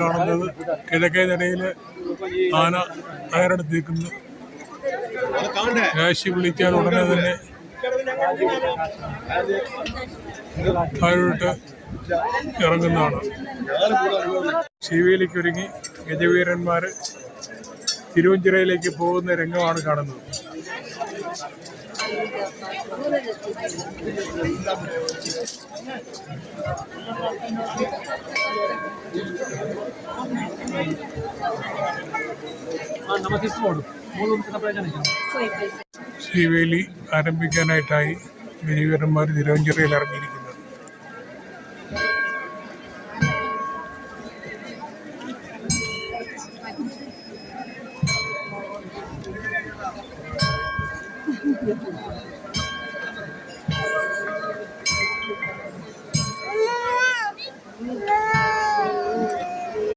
കാണുന്നത്. കിഴക്കേ നിലയിൽ ആന തയ്യാറെടുത്തിരിക്കുന്നു രാശി വിളിക്കാൻ ഉടനെ തന്നെ താഴോട്ട് ഇറങ്ങുന്നതാണ്. ശിവേലിക്കൊരുങ്ങി ഗജവീരന്മാർ തിരുവഞ്ചിറയിലേക്ക് പോകുന്ന രംഗമാണ് കാണുന്നത്. ശിവേലി ആരംഭിക്കാനായിട്ടായി മിനിവീരന്മാർ തിരുവഞ്ചിറയിൽ ഇറങ്ങിയിരിക്കുന്നത്.